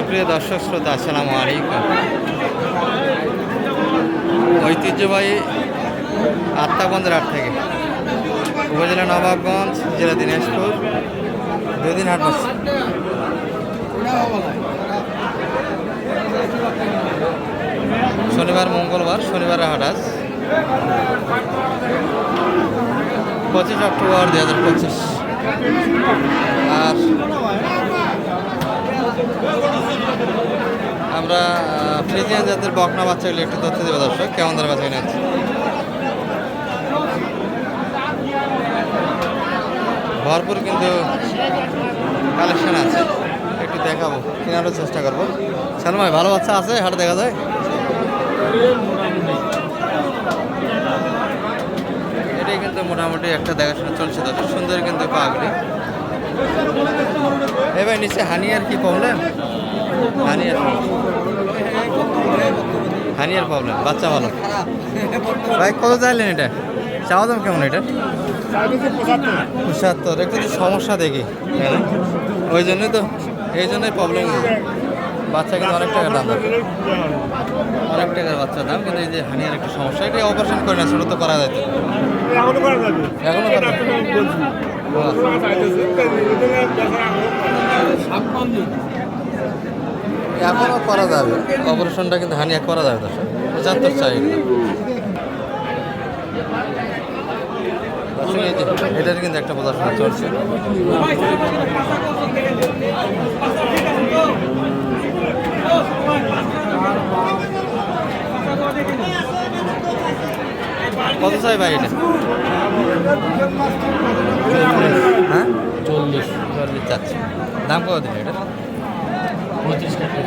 সুপ্রিয় দর্শক শ্রোতা, আসসালামু আলাইকুম। ঐতিহ্যবাহী আত্মাবন্দের হাট থেকে উপজেলা নবাবগঞ্জ, জেলা দিনাজপুর দুদিন হাট শনিবার, মঙ্গলবার, শনিবার হাট আজ। পঁচিশ অক্টোবর দু হাজার পঁচিশ। আর আমরা ফ্রিজিয়ান জাতের বকনা বাচ্চাগুলি একটু তথ্য দেবো দর্শক, কেমন ধরে বাচ্চা কিনে ভরপুর কিন্তু কালেকশন আছে। একটু দেখাবো, কেনারও চেষ্টা করব। সালম ভাই, ভালো বাচ্চা আছে? হাটে দেখা যায়? এটাই কিন্তু মোটামুটি একটা দেখাশোনা চলছে দর্শক। সুন্দর কিন্তু পাগলি এ ভাই, নিচে হানিয়ার কি প্রবলেম হানি হানিয়ার। হানিয়ার প্রবলেম বাচ্চা ভালো। ভাই, কত চাইলেন এটা? চাওয়া দাম কেমন এটা? পঁচাত্তর, একটু সমস্যা দেখি ওই জন্যই তো, এই জন্যই প্রবলেম বাচ্চা কিন্তু অনেক টাকার দাম অনেক টাকার বাচ্চার দাম, কিন্তু এই যে হানিয়ার একটা সমস্যা এটা অপারেশন করে না ছোটো তো করা যায় এখনও করা যাবে এখনও এখনও করা যাবে। অপারেশনটা কিন্তু হানিয়া করা যাবে দর্শক। পঁচাত্তর চাই। এটার কিন্তু একটা প্রদর্শন চলছে কত চাই ভাই এটা? হ্যাঁ? চল্লিশ চল্লিশ চাচ্ছে দাম কত দিন এটা? পঁচিশ টাকা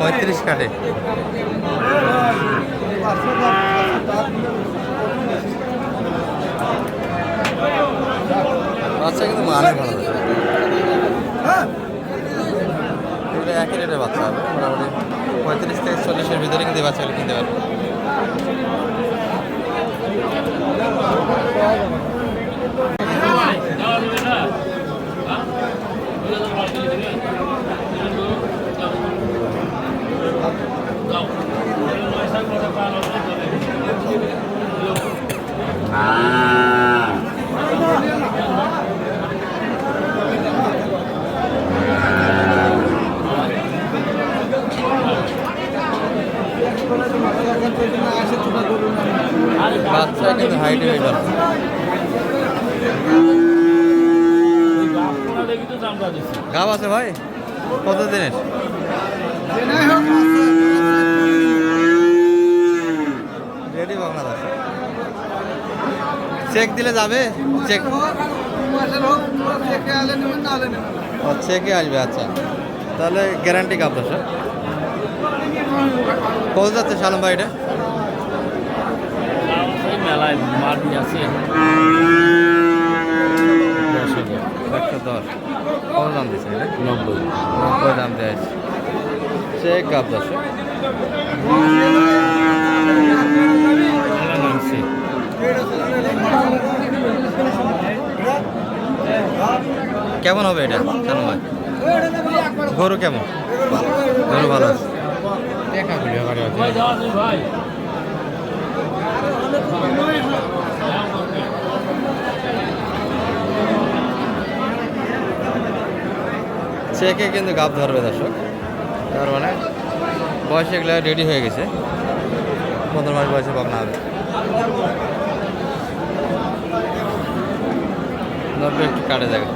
পঁয়ত্রিশ কাটে বাচ্চা কিন্তু মানে ভালো লাগে এগুলো একই রেটের বাচ্চা হবে মোটামুটি পঁয়ত্রিশ থেকে চল্লিশের ভিতরে কিন্তু বাচ্চাগুলো কিনতে পারবে বাচ্চা কিন্তু হাইট হয়ে গেল গাব আছে ভাই? কত দিনের রেডি বাংলাদেশ। চেক দিলে যাবে? চেক ও চেকে আসবে আচ্ছা। তাহলে গ্যারান্টি কাপ দশ কত যাচ্ছে সালম ভাই এটা? মেলায় মাটি আছে। একশো দশ। কত দাম দিচ্ছে এটা? নব্বই। নব্বই দাম কাপ দশ কেমন হবে এটা ভাই? গরু কেমন? গরু ভালো আছে। ভাই চেকে কিন্তু গাপ ধরবে দর্শক। তার মানে বয়সে এগুলো রেডি হয়ে গেছে। পনেরো মাস বয়সে পাবনা হবে। একটু কাটে যাবে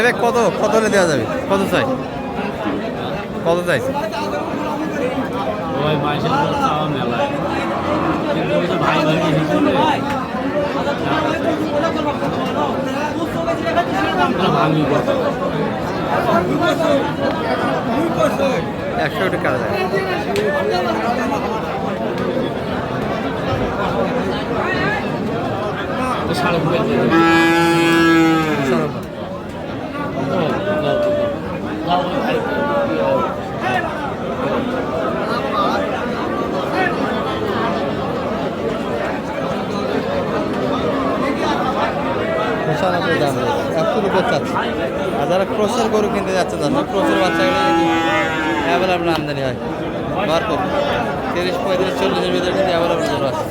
এবার কত কত হলে দেওয়া যাবে? কত চাই? কত চাই? একশো টাকা যায়। সাড়ে পঁচানব্বই দাম রয়েছে। একশো রুপে চাচ্ছে। আর যারা ক্রোসের গরু কিনতে যাচ্ছেন তারা ক্রোসের বাচ্চাগুলো অ্যাভেলেবল আমদানি হয়। বারকো তিরিশ, পঁয়ত্রিশ, চল্লিশের ভিতরে কিন্তু অ্যাভেলেবল গরু আছে।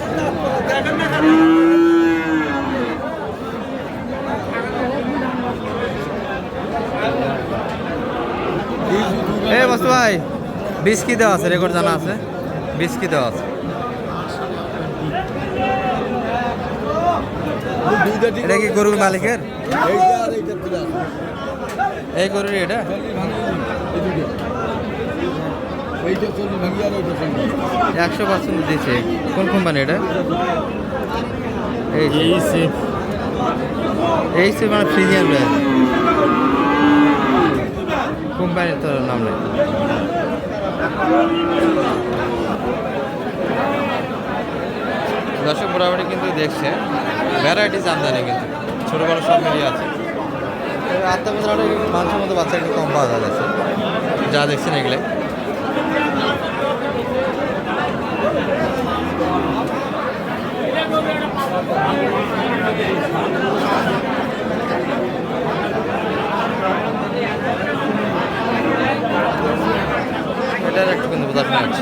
এ বস্তু ভাই বিষ কি দেওয়া আছে রেকর্ড জানা আছে। বিষ কি দেওয়া আছে। এটা কি গরুর মালিকের? এই গরুর এটা? একশো পার্সেন্ট দিয়েছে। কোন কোম্পানি এটা? এই। এই সে মানে ফ্রিজিয়ান ব্র্যান্ড কোম্পানির তো নাম নেই। দর্শক মোটামুটি কিন্তু দেখছে। ভ্যারাইটিস আমদানি কিন্তু ছোটো বড়ো সব মিলিয়ে আছে। আত্মা মানুষের মতো বাচ্চা একটু কম পাওয়া যাচ্ছে যা দেখছেন এগুলো এটার একটু কিন্তু বোঝানো আছে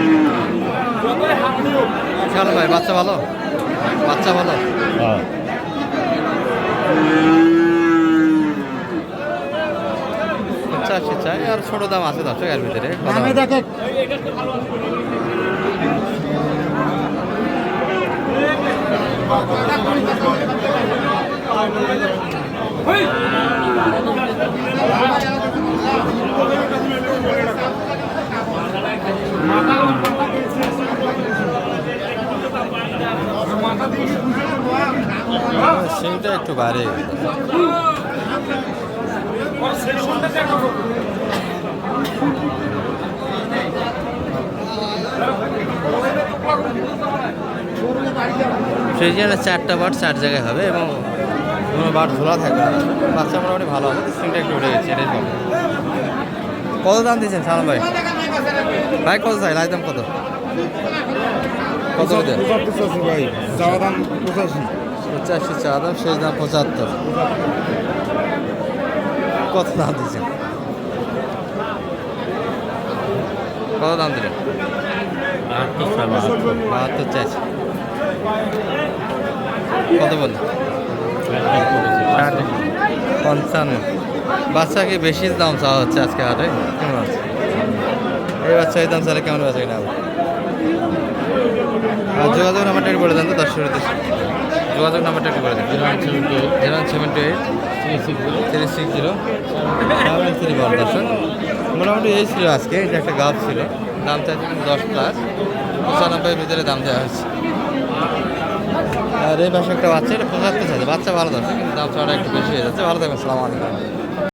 ভাই বাচ্চা ভালো? বাচ্চা ভালো? চাই আর ছোট দাম আছে দশ টাকার ভিতরে কথা বলো। একটু বাড়ে। ফ্রিজিয়ানের চারটা বাট চার জায়গায় হবে এবং কোনো বাট ধোলা থাকবে না। বাচ্চা মোটামুটি ভালো হবে সিংটা একটু উঠে গেছে এটাই কত দাম দিয়েছেন সালাম ভাই? ভাই কত চাই? লাইট দাম কত? কত ভাই। চাওয়া দাম পঁচাশি। পঁচাশি চা দাম শেষ দাম পঁচাত্তর। কত দাম দিচ্ছেন? কত দাম দিলেন? বাহাত্তর চাইছে। কত বললেন? পঞ্চান্ন। বাচ্চাকে বেশি দাম চাওয়া হচ্ছে আজকে হাটে। কেমন আছে? এই বাচ্চা এই দাম চাইলে কেমন বাচ্চা হবে? আর যোগাযোগ নাম্বারটা বলে দেন তো দশ দর্শক যোগাযোগ নাম্বারটা একটু করে দেন। Zero one seven two eight zero one seven two eight three six zero. Seven three one দর্শক মোটামুটি এই ছিল আজকে এটা একটা গাছ ছিল দাম চাইছে দশ প্লাস পঁচানব্বই ভিতরে দাম দেওয়া হয়েছে। আর এই পাশে একটা বাচ্চা এটা পঁচাত্তর চাইছে বাচ্চা ভালো দর্শক কিন্তু দাম চাওয়াটা একটু বেশি হয়ে যাচ্ছে। ভালো থাকবেন সালাম আলাইকুম